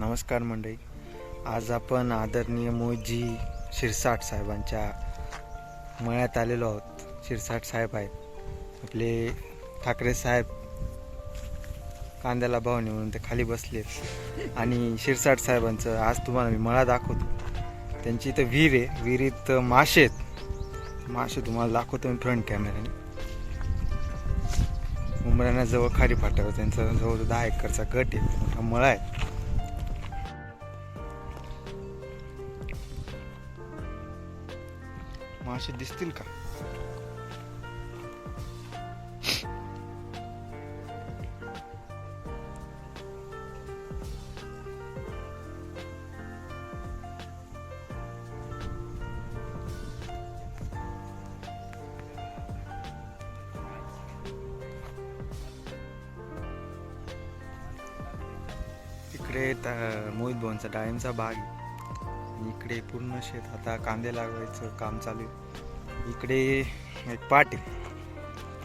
नमस्कार मंडळी. आज आपण आदरणीय मोजी शिरसाट साहेबांच्या मळ्यात आलेलो आहोत. शिरसाट साहेब आहेत. आपले ठाकरे साहेब कांद्याला भाव म्हणून ते खाली बसले आणि शिरसाट साहेबांचं आज तुम्हाला मी मळा दाखवतो. त्यांची इथं विहीर आहे. विहिरीत मासे आहेत. मासे तुम्हाला दाखवतो मी फ्रंट कॅमेऱ्याने उमराणा जवळ खारी फाट्यावर त्यांचा जवळ दहा एकरचा गट आहे. मोठा मळा आहे. मासे दिसतील का? इकडे त- मोहित भाऊंचा डाळिंबचा बाग आहे. आणि इकडे पूर्ण शेत आता कांदे लागवायचं काम चालू आहे. इकडे एक पाट आहे.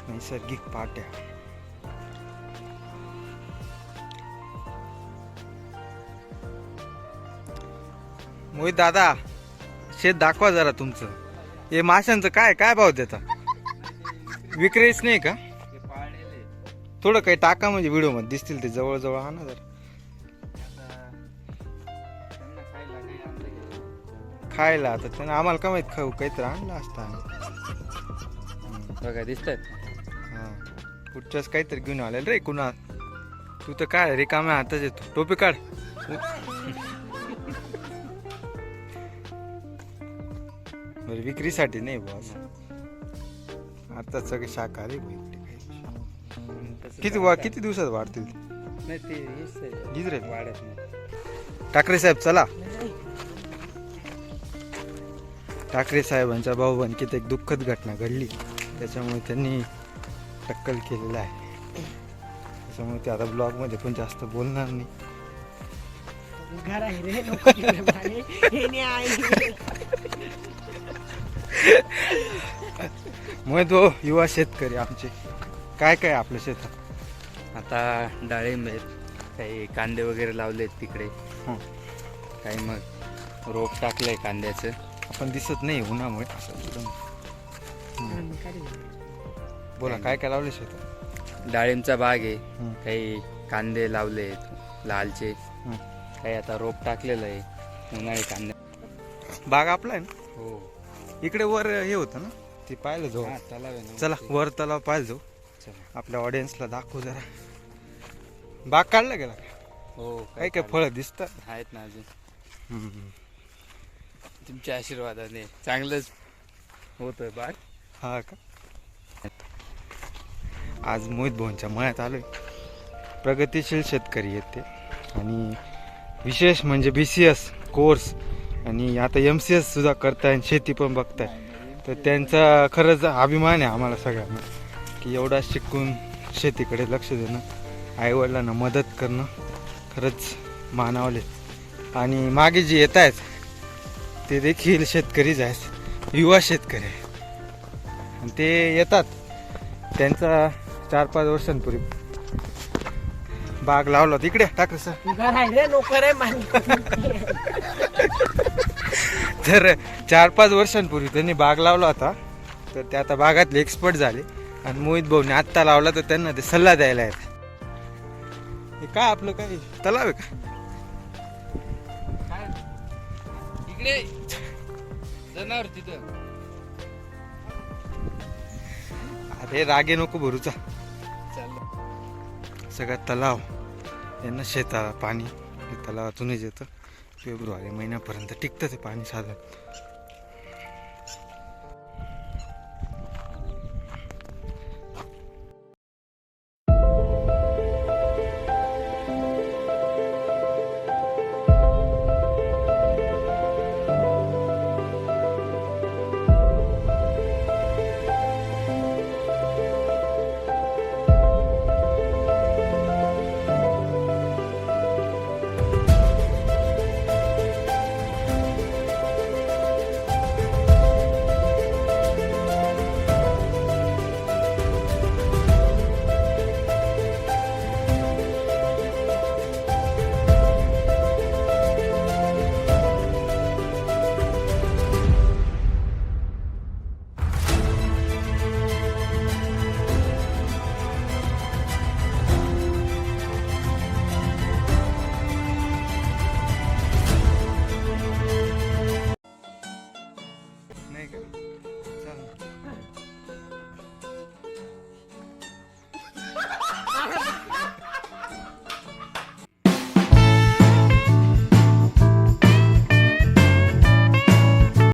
नैसर्गिक पाट आहे. मोहित दादा शेत दाखवा जरा तुमचं. हे माशांचं काय काय भाव देता? विक्रेच नाही का? थोडं काही टाका म्हणजे व्हिडिओमध्ये दिसतील ते जवळ जवळ हा ना जरा. खायला आता त्यानं आम्हाला का माहीत खाऊ? काहीतरी आणलं असतं आम्ही. बघा दिसतात हा. पुढच्याच काहीतरी घेऊन आलेलं रे कुणा. तू तर काय रिकाम्या हातच येतो टोपी काढ. बरं विक्रीसाठी नाही बॉस आता सगळे शाकाहारी. किती वा किती दिवसात वाढतील? नाही ते वाढत नाही. ठाकरे साहेब चला. ठाकरे साहेबांच्या भाऊबंदकीत एक दुःखद घटना घडली. त्याच्यामुळे त्यांनी टक्कल केलेलं आहे. त्याच्यामुळे ते आता ब्लॉगमध्ये पण जास्त बोलणार नाही. घर आहे रे नको तिकडे बाहेर. हे नाही आहे. मग तो युवा शेतकरी आमचे. काय काय आपल्या शेतात? आता डाळिंब आहेत काही कांदे वगैरे लावलेत तिकडे. हं. काही मग रोप टाकलंय कांद्याचं. आपण दिसत नाही उन्हामुळे. असं एकदम. बोला काय काय लावले शेतात? डाळिंबचा बाग आहे. हं. काही कांदे लावलेत लालचे. हं. काही आता रोप टाकलेलं आहे उन्हाळी कांदे. बाग आपला आहे ना? हो. इकडे वर हे होतं ना? ते पाहिलं जाऊ. हा, तलाव आहे ना. चला वर तलाव पाहिलं जाऊ. चला. आपल्या ऑडियन्सला दाखवू जरा. बाग काढला गेला का? हो काय काय फळं दिसतात. आहेत ना अजून. तुमच्या आशीर्वादाने चांगलंच होतोय बाग हा का? आज मोहित भवनच्या मळ्यात आलोय. प्रगतीशील शेतकरी आहेत ते आणि विशेष म्हणजे बी सी एस कोर्स आणि आता एम सी एस सुद्धा करताय आणि शेती पण बघताय. तर त्यांचा खरंच अभिमान आहे आम्हाला सगळ्यांना की एवढा शिकून शेतीकडे लक्ष देणं आईवडिलांना मदत करणं खरंच मानावले. आणि मागे जे येत आहेत ते देखील शेतकरीच आहेत युवा शेतकरी. आहेत आणि ते येतात. त्यांचा चार पाच वर्षांपूर्वी बाग लावला इकडे टाक सर. तर चार पाच वर्षांपूर्वी त्यांनी बाग लावला होता. तर ते आता बागातले एक्सपर्ट झाले. आणि मोहित भाऊने आत्ता लावला तर त्यांना ते सल्ला द्यायला आहेत हे काय आपलं काय? तलाव आहे का? इकडे जनावर तिथं. अरे रागे नको भरूचा सगळा तलाव यांना शेताला पाणी तलावातूनच येतं. फेब्रुवारी महिन्यापर्यंत टिकतं ते पाणी साधारण